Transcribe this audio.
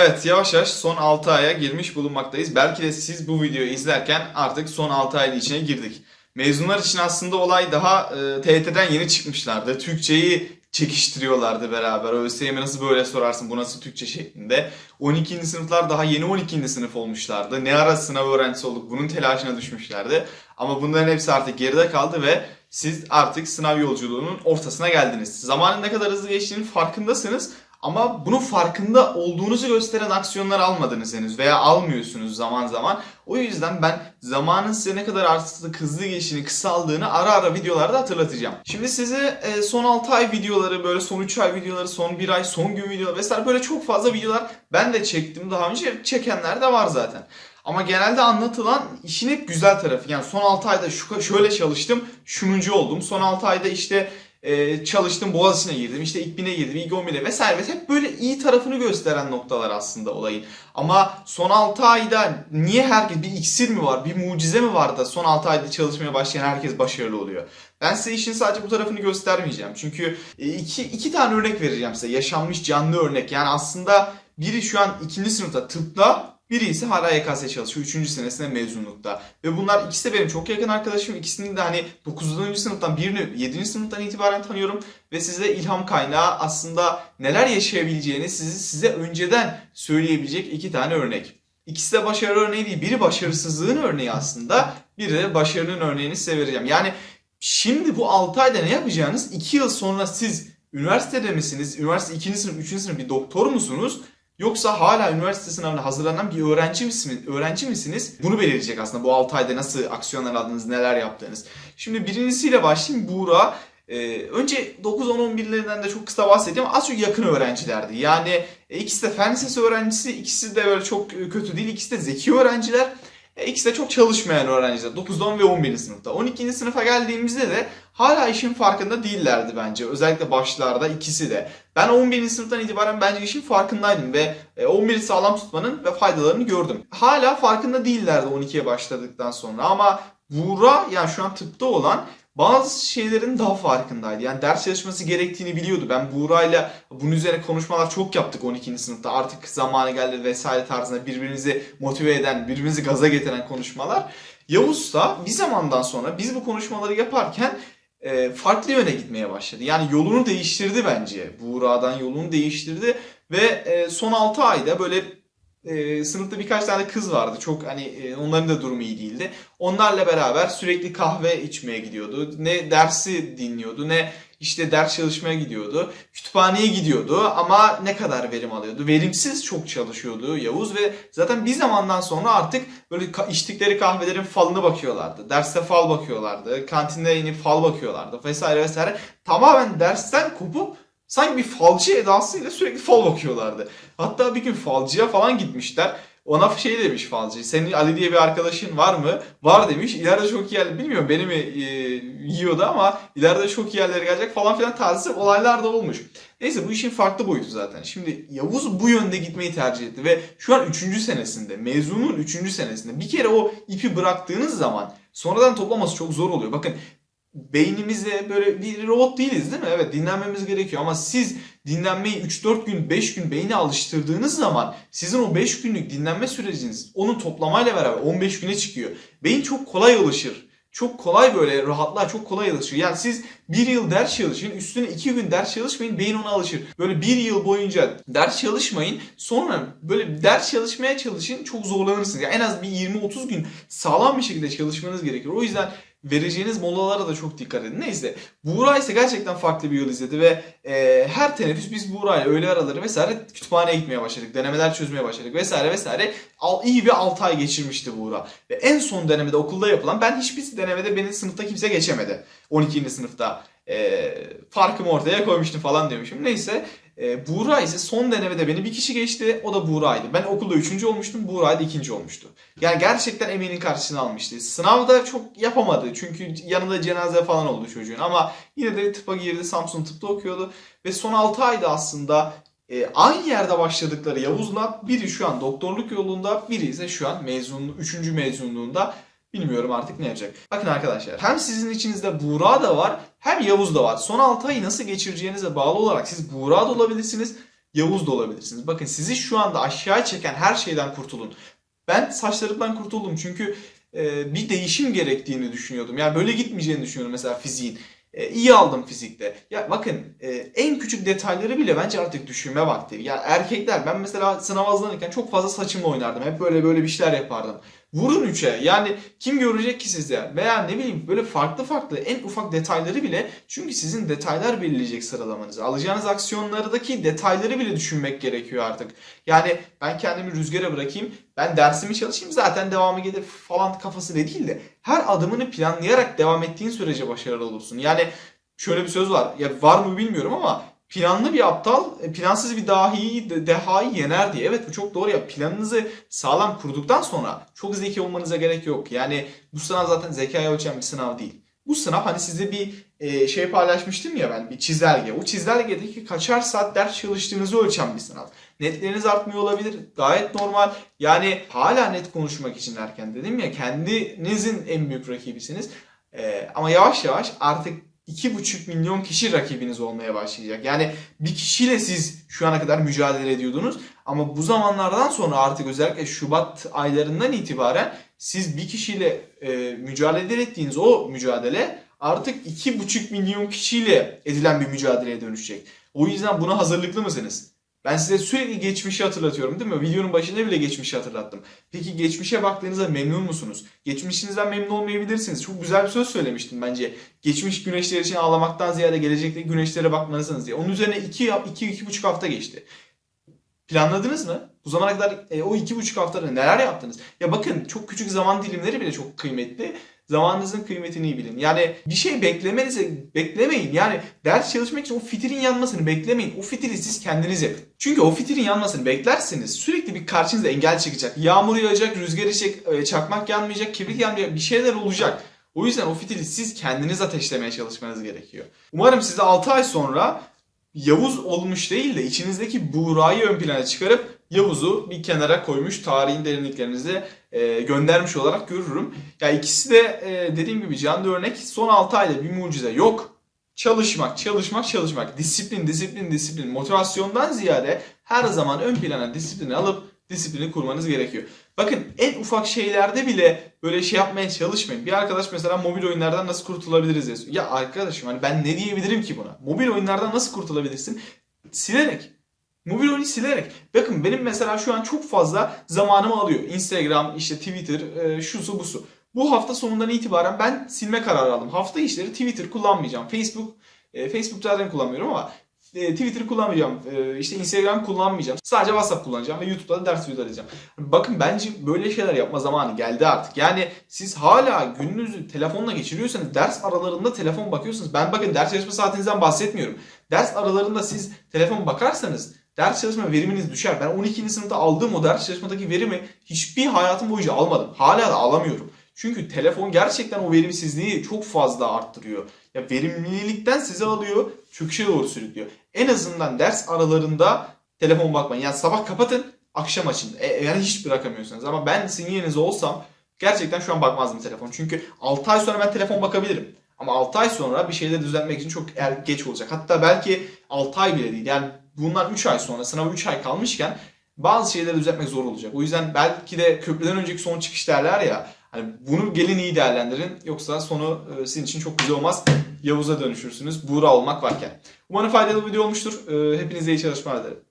Evet yavaş yavaş son 6 aya girmiş bulunmaktayız. Belki de siz bu videoyu izlerken artık son 6 ayın içine girdik. Mezunlar için aslında olay daha e, TYT'den yeni çıkmışlardı. Türkçeyi çekiştiriyorlardı beraber. ÖSYM'e nasıl böyle sorarsın bu nasıl Türkçe şeklinde. 12. sınıflar daha yeni 12. sınıf olmuşlardı. Ne ara sınav öğrencisi olduk bunun telaşına düşmüşlerdi. Ama bunların hepsi artık geride kaldı ve siz artık sınav yolculuğunun ortasına geldiniz. Zamanın ne kadar hızlı geçtiğinin farkındasınız. Ama bunun farkında olduğunuzu gösteren aksiyonlar almadınız henüz veya almıyorsunuz zaman zaman. O yüzden ben zamanın size ne kadar artık hızlı geçtiğini, kısaldığını ara ara videolarda hatırlatacağım. Şimdi size e, son 6 ay videoları, böyle son 3 ay videoları, son 1 ay, son gün videoları vesaire böyle çok fazla videolar ben de çektim daha önce. Çekenler de var zaten. Ama genelde anlatılan işin hep güzel tarafı. Yani son 6 ayda şu şöyle çalıştım, şununcu oldum. Son 6 ayda işte e, çalıştım Boğaziçi'ne girdim işte İKBİ'ne girdim İGOMİ'de vesaire vesaire hep böyle iyi tarafını gösteren noktalar aslında olayın. Ama son 6 ayda niye herkes bir iksir mi var bir mucize mi var da son 6 ayda çalışmaya başlayan herkes başarılı oluyor? Ben size işin sadece bu tarafını göstermeyeceğim. Çünkü e, iki, iki tane örnek vereceğim size yaşanmış canlı örnek. Yani aslında biri şu an ikinci sınıfta tıpta biri ise hala YKS çalışıyor. 3. senesinde mezunlukta. Ve bunlar ikisi de benim çok yakın arkadaşım. İkisini de hani 9. sınıftan birini 7. sınıftan itibaren tanıyorum. Ve size ilham kaynağı aslında neler yaşayabileceğini sizi, size önceden söyleyebilecek iki tane örnek. İkisi de başarı örneği değil. Biri başarısızlığın örneği aslında. Biri de başarının örneğini size vereceğim. Yani şimdi bu 6 ayda ne yapacağınız? 2 yıl sonra siz üniversitede misiniz? Üniversite 2. sınıf, 3. sınıf bir doktor musunuz? Yoksa hala üniversite sınavına hazırlanan bir öğrenci misiniz? Öğrenci misiniz? Bunu belirleyecek aslında bu 6 ayda nasıl aksiyonlar aldınız, neler yaptınız. Şimdi birincisiyle başlayayım. Buğra. Ee, önce 9-10-11'lerden de çok kısa bahsedeyim az çok yakın öğrencilerdi. Yani ikisi de fen lisesi öğrencisi, ikisi de böyle çok kötü değil, ikisi de zeki öğrenciler. E, ikisi de çok çalışmayan öğrenciler. 9, 10 ve 11. sınıfta. 12. sınıfa geldiğimizde de hala işin farkında değillerdi bence. Özellikle başlarda ikisi de. Ben 11. sınıftan itibaren bence işin farkındaydım ve e, 11'i sağlam tutmanın ve faydalarını gördüm. Hala farkında değillerdi 12'ye başladıktan sonra ama Buğra yani şu an tıpta olan bazı şeylerin daha farkındaydı. Yani ders çalışması gerektiğini biliyordu. Ben Buğra'yla bunun üzerine konuşmalar çok yaptık 12. sınıfta. Artık zamanı geldi vesaire tarzında birbirimizi motive eden, birbirimizi gaza getiren konuşmalar. Yavuz da bir zamandan sonra biz bu konuşmaları yaparken e, farklı yöne gitmeye başladı. Yani yolunu değiştirdi bence. Buğra'dan yolunu değiştirdi ve e, son 6 ayda böyle e, sınıfta birkaç tane kız vardı. Çok hani e, onların da durumu iyi değildi. Onlarla beraber sürekli kahve içmeye gidiyordu. Ne dersi dinliyordu ne işte ders çalışmaya gidiyordu. Kütüphaneye gidiyordu ama ne kadar verim alıyordu? Verimsiz çok çalışıyordu Yavuz ve zaten bir zamandan sonra artık böyle içtikleri kahvelerin falına bakıyorlardı. Derste fal bakıyorlardı. Kantinde inip fal bakıyorlardı vesaire vesaire. Tamamen dersten kopup sanki bir falcı edasıyla sürekli fal bakıyorlardı. Hatta bir gün falcıya falan gitmişler. Ona şey demiş falcı. Senin Ali diye bir arkadaşın var mı? Var demiş. İleride çok iyi yerler. Bilmiyorum beni mi e, yiyordu ama ileride çok iyi yerlere gelecek falan filan tarzı olaylar da olmuş. Neyse bu işin farklı boyutu zaten. Şimdi Yavuz bu yönde gitmeyi tercih etti ve şu an 3. senesinde, mezunun 3. senesinde bir kere o ipi bıraktığınız zaman sonradan toplaması çok zor oluyor. Bakın beynimize böyle bir robot değiliz değil mi? Evet dinlenmemiz gerekiyor ama siz dinlenmeyi 3-4 gün 5 gün beyni alıştırdığınız zaman sizin o 5 günlük dinlenme süreciniz onun toplamayla beraber 15 güne çıkıyor. Beyin çok kolay alışır. Çok kolay böyle rahatlar çok kolay alışır. Yani siz bir yıl ders çalışın üstüne iki gün ders çalışmayın beyin ona alışır. Böyle bir yıl boyunca ders çalışmayın sonra böyle ders çalışmaya çalışın çok zorlanırsınız. Yani en az bir 20-30 gün sağlam bir şekilde çalışmanız gerekir. O yüzden vereceğiniz molalara da çok dikkat edin. Neyse Buğra ise gerçekten farklı bir yol izledi ve e, her teneffüs biz Buğra'yla öğle araları vesaire kütüphaneye gitmeye başladık. Denemeler çözmeye başladık vesaire vesaire. Al, iyi bir 6 ay geçirmişti Buğra. Ve en son denemede okulda yapılan ben hiçbir denemede benim sınıfta kimse geçemedi. 12. sınıfta e, farkımı ortaya koymuştum falan diyormuşum. Neyse e, Buğra ise son denemede beni bir kişi geçti. O da Buğra'ydı. Ben okulda üçüncü olmuştum. Buğra da ikinci olmuştu. Yani gerçekten emeğinin karşılığını almıştı. Sınavda çok yapamadı. Çünkü yanında cenaze falan oldu çocuğun. Ama yine de tıpa girdi. Samsun tıpta okuyordu. Ve son 6 ayda aslında e, aynı yerde başladıkları Yavuz'la biri şu an doktorluk yolunda, biri ise şu an mezun, üçüncü mezunluğunda. Bilmiyorum artık ne yapacak. Bakın arkadaşlar hem sizin içinizde Buğra da var hem Yavuz da var. Son 6 ayı nasıl geçireceğinize bağlı olarak siz Buğra da olabilirsiniz. Yavuz da olabilirsiniz. Bakın sizi şu anda aşağı çeken her şeyden kurtulun. Ben saçlarımdan kurtuldum çünkü e, bir değişim gerektiğini düşünüyordum. Yani böyle gitmeyeceğini düşünüyordum mesela fiziğin. E, iyi aldım fizikte. Ya bakın e, en küçük detayları bile bence artık düşünme vakti. Ya erkekler ben mesela sınav hazırlanırken çok fazla saçımla oynardım. Hep böyle böyle bir şeyler yapardım. Vurun üçe. Yani kim görecek ki sizde? Veya ne bileyim böyle farklı farklı en ufak detayları bile çünkü sizin detaylar belirleyecek sıralamanızı. Alacağınız aksiyonlardaki detayları bile düşünmek gerekiyor artık. Yani ben kendimi rüzgara bırakayım. Ben dersimi çalışayım zaten devamı gelir falan kafası değil de her adımını planlayarak devam ettiğin sürece başarılı olursun. Yani şöyle bir söz var. Ya var mı bilmiyorum ama planlı bir aptal e, plansız bir dahiyi de- dehayı yener diye. Evet bu çok doğru ya. Planınızı sağlam kurduktan sonra çok zeki olmanıza gerek yok. Yani bu sınav zaten zekayı ölçen bir sınav değil. Bu sınav hani size bir e, şey paylaşmıştım ya ben bir çizelge. O çizelgedeki kaçar saat ders çalıştığınızı ölçen bir sınav. Netleriniz artmıyor olabilir. Gayet normal. Yani hala net konuşmak için erken dedim ya kendinizin en büyük rakibisiniz. E, ama yavaş yavaş artık 2,5 milyon kişi rakibiniz olmaya başlayacak. Yani bir kişiyle siz şu ana kadar mücadele ediyordunuz. Ama bu zamanlardan sonra artık özellikle Şubat aylarından itibaren siz bir kişiyle e, mücadele ettiğiniz o mücadele artık 2,5 milyon kişiyle edilen bir mücadeleye dönüşecek. O yüzden buna hazırlıklı mısınız? Ben size sürekli geçmişi hatırlatıyorum değil mi? Videonun başında bile geçmişi hatırlattım. Peki geçmişe baktığınızda memnun musunuz? Geçmişinizden memnun olmayabilirsiniz. Çok güzel bir söz söylemiştim bence. Geçmiş güneşler için ağlamaktan ziyade gelecekte güneşlere bakmalısınız diye. Onun üzerine 2-2,5 hafta geçti. Planladınız mı? Bu zamana kadar e, o iki buçuk haftada neler yaptınız? Ya bakın çok küçük zaman dilimleri bile çok kıymetli. Zamanınızın kıymetini bilin. Yani bir şey beklemenizi beklemeyin. Yani ders çalışmak için o fitilin yanmasını beklemeyin. O fitili siz kendiniz yapın. Çünkü o fitilin yanmasını beklerseniz sürekli bir karşınıza engel çıkacak. Yağmur yağacak, rüzgar esecek, e, çakmak yanmayacak, kibrit yanmayacak bir şeyler olacak. O yüzden o fitili siz kendiniz ateşlemeye çalışmanız gerekiyor. Umarım size 6 ay sonra Yavuz olmuş değil de içinizdeki Buğra'yı ön plana çıkarıp Yavuz'u bir kenara koymuş tarihin derinliklerinize e, göndermiş olarak görürüm. Ya ikisi de e, dediğim gibi canlı örnek son 6 ayda bir mucize yok. Çalışmak, çalışmak, çalışmak. Disiplin, disiplin, disiplin. Motivasyondan ziyade her zaman ön plana disiplini alıp disiplini kurmanız gerekiyor. Bakın en ufak şeylerde bile böyle şey yapmaya çalışmayın. Bir arkadaş mesela mobil oyunlardan nasıl kurtulabiliriz soruyor. Ya arkadaşım hani ben ne diyebilirim ki buna? Mobil oyunlardan nasıl kurtulabilirsin? Silerek. Mobil oyunu silerek. Bakın benim mesela şu an çok fazla zamanımı alıyor. Instagram, işte Twitter, e, şusu busu. Bu hafta sonundan itibaren ben silme kararı aldım. Hafta içleri Twitter kullanmayacağım. Facebook, e, Facebook zaten kullanmıyorum ama e, Twitter kullanmayacağım. E, işte Instagram kullanmayacağım. Sadece WhatsApp kullanacağım ve YouTube'da da ders videoları izleyeceğim. Bakın bence böyle şeyler yapma zamanı geldi artık. Yani siz hala gününüzü telefonla geçiriyorsanız ders aralarında telefon bakıyorsunuz. Ben bakın ders çalışma saatinizden bahsetmiyorum. Ders aralarında siz telefon bakarsanız ders çalışma veriminiz düşer. Ben 12. sınıfta aldığım o ders çalışmadaki verimi hiçbir hayatım boyunca almadım. Hala da alamıyorum. Çünkü telefon gerçekten o verimsizliği çok fazla arttırıyor. Ya verimlilikten sizi alıyor, çöküşe doğru sürüklüyor. En azından ders aralarında telefon bakmayın. Yani sabah kapatın, akşam açın. E, yani hiç bırakamıyorsunuz. Ama ben sizin yerinizde olsam gerçekten şu an bakmazdım telefon. Çünkü 6 ay sonra ben telefon bakabilirim. Ama 6 ay sonra bir şeyleri düzeltmek için çok er, geç olacak. Hatta belki 6 ay bile değil. Yani bunlar 3 ay sonra, sınava 3 ay kalmışken bazı şeyleri düzeltmek zor olacak. O yüzden belki de köprüden önceki son çıkış derler ya. Hani bunu gelin iyi değerlendirin. Yoksa sonu e, sizin için çok güzel olmaz. Yavuz'a dönüşürsünüz. Buğra olmak varken. Umarım faydalı bir video olmuştur. E, hepinize iyi çalışmalar dilerim.